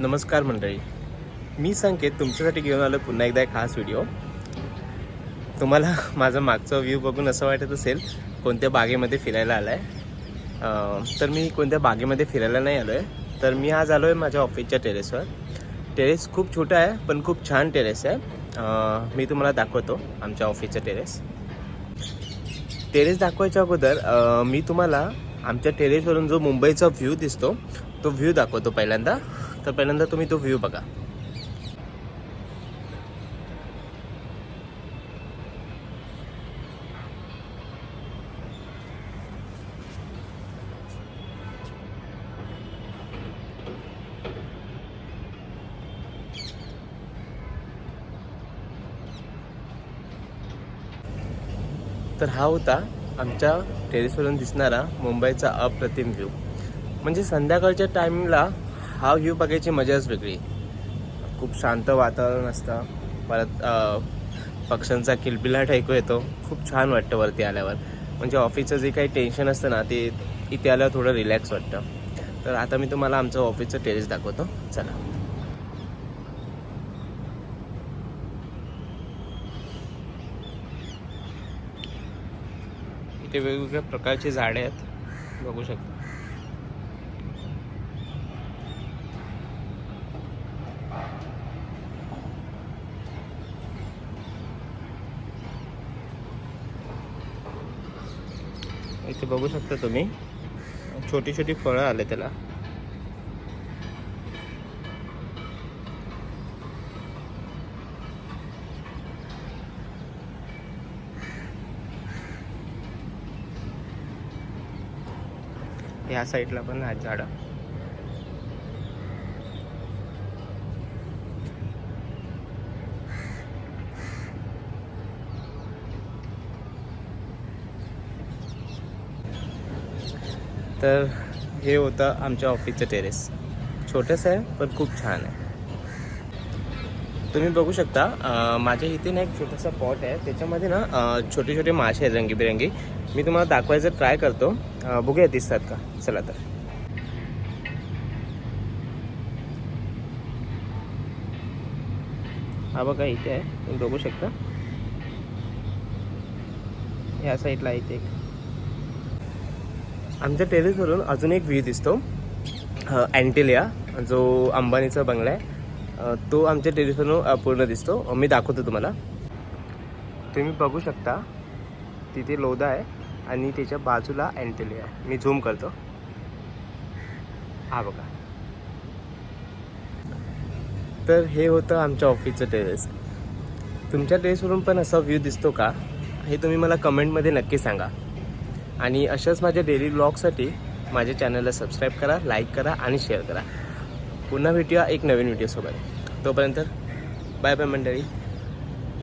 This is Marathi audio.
नमस्कार मंडळी. मी संकेत तुमच्यासाठी घेऊन आलो पुन्हा एकदा एक खास व्हिडिओ तुम्हाला माझा मागचा व्ह्यू बघून असं वाटत असेल कोणत्या बागेमध्ये फिरायला आला आहे तर मी कोणत्या बागेमध्ये फिरायला नाही आलो आहे तर मी आज आलो आहे माझ्या ऑफिसच्या टेरेसवर टेरेस खूप छोटा आहे पण खूप छान टेरेस आहे. मी तुम्हाला दाखवतो आमच्या ऑफिसचा टेरेस टेरेस दाखवायच्या अगोदर मी तुम्हाला आमच्या टेरेसवरून जो मुंबईचा व्ह्यू दिसतो तो व्ह्यू दाखवतो पहिल्यांदा. तर पहिल्यांदा तुम्ही तो व्ह्यू बघा. तर हा होता आमच्या टेरेसवरून दिसणारा मुंबईचा अप्रतिम व्ह्यू म्हणजे संध्याकाळच्या टायमिंगला हा व्ह्यू बघायची मजाच वेगळी. खूप शांत वातावरण असतं. परत पक्ष्यांचा किलबिलाट ऐकू येतो. खूप छान वाटतं वरती आल्यावर. म्हणजे ऑफिसचं जे काही टेन्शन असतं ना ते इथे आल्यावर थोडं रिलॅक्स वाटतं. तर आता मी तुम्हाला आमचं ऑफिसचं टेरेस दाखवतो. चला. इथे वेगवेगळ्या प्रकारची झाडे आहेत. बघू शकता. इथे बघू शकता तुम्ही. छोटी छोटी फळं आले त्याला. ह्या साईडला पण आहेत झाडं. तर हे होतं आमच्या ऑफिसचं टेरेस छोटंसं आहे पण खूप छान आहे. तुम्ही बघू शकता माझ्या इथे ना एक छोटासा पॉट आहे. त्याच्यामध्ये ना छोटे छोटे मासे आहेत रंगीबिरंगी. मी तुम्हाला दाखवायचं ट्राय करतो. बघूया दिसतात का? चला तर. हा बघा इथे आहे. तुम्ही बघू शकता. या साईडला इथे एक. आमच्या टेरेसवरून अजून एक व्ह्यू दिसतो. अँटिलिया जो अंबानीचा बंगला आहे. तो आमच्या टेरेसवरून पूर्ण दिसतो. मी दाखवतो तुम्हाला. तुम्ही बघू शकता तिथे लोधा आहे आणि त्याच्या बाजूला अँटेली आहे. मी झूम करतो. हा बघा. तर हे होतं आमच्या ऑफिसचं टेरेस तुमच्या टेरेसवरून पण असा व्ह्यू दिसतो का? हे तुम्ही मला कमेंटमध्ये नक्की सांगा. आणि अशाच माझ्या डेली ब्लॉगसाठी माझ्या चॅनलला सबस्क्राईब करा लाईक करा आणि शेअर करा. पुन्हा भेटूया एक नवीन व्हिडिओसोबत तोपर्यंत बाय बाय मंडळी.